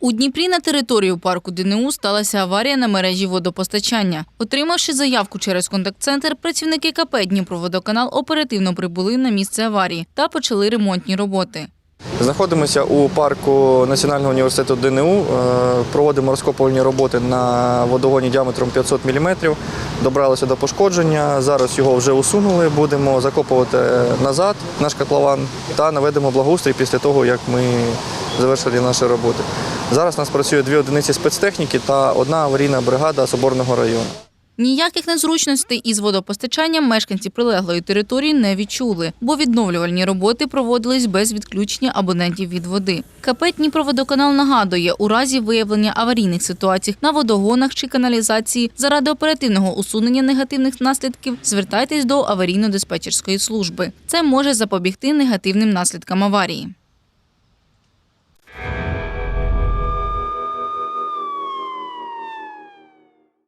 У Дніпрі на територію парку ДНУ сталася аварія на мережі водопостачання. Отримавши заявку через контакт-центр, працівники КП Дніпроводоканал оперативно прибули на місце аварії та почали ремонтні роботи. Знаходимося у парку Національного університету ДНУ. Е, Проводимо розкопувальні роботи на водогоні діаметром 500 мм. Добралися до пошкодження. Зараз його вже усунули. Будемо закопувати назад наш котлован та наведемо благоустрій після того, як ми завершили наші роботи. Зараз у нас працює дві одиниці спецтехніки та одна аварійна бригада Соборного району. Ніяких незручностей із водопостачанням мешканці прилеглої території не відчули, бо відновлювальні роботи проводились без відключення абонентів від води. КП Дніпроводоканал нагадує, у разі виявлення аварійних ситуацій на водогонах чи каналізації заради оперативного усунення негативних наслідків звертайтесь до аварійно-диспетчерської служби. Це може запобігти негативним наслідкам аварії.